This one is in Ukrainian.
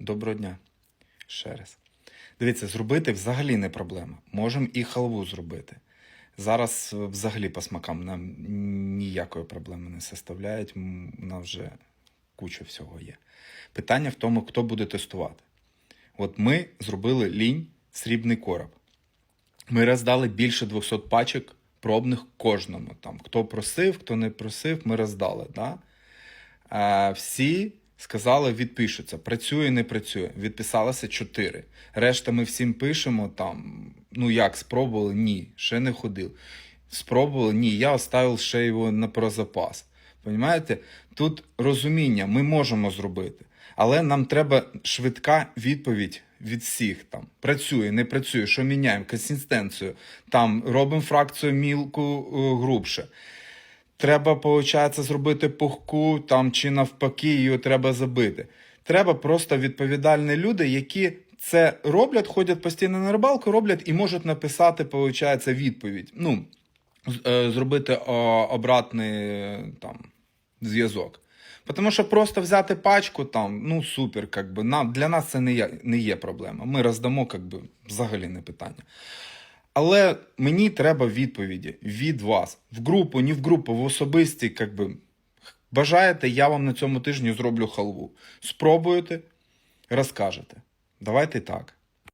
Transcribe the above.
Доброго дня. Ще раз. Дивіться, зробити взагалі не проблема. Можемо і халву зробити. Зараз взагалі по смакам нам ніякої проблеми не составляють. М, У нас вже куча всього є. Питання в тому, хто буде тестувати. От ми зробили лінь срібний короб. Ми роздали більше 200 пачок пробних кожному. Там, хто просив, хто не просив, ми роздали. Да? Е, всі сказали, відпишуться. Працює, не працює. Відписалося 4. Решта ми всім пишемо там. Ну як, спробували? Ні, ще не ходив. Спробували? Ні, я оставив ще його на прозапас. Понімаєте? Тут розуміння, ми можемо зробити. Але нам треба швидка відповідь від всіх там. Працює, не працює, що міняємо, консистенцію, там робимо фракцію мілку е, грубше. Треба, виходить, зробити пухку там чи навпаки, її треба забити. Треба просто відповідальні люди, які це роблять, ходять постійно на рибалку, роблять і можуть написати, виходить, відповідь. Ну, е, зробити обратний там, зв'язок. Тому що просто взяти пачку там, ну супер, как нам, для нас це не є, не є проблема. Ми роздамо, как би, взагалі не питання. Але мені треба відповіді від вас. В групу, ні в групу, в особисті, як би, бажаєте, я вам на цьому тижні зроблю халву. Спробуєте, розкажете. Давайте так.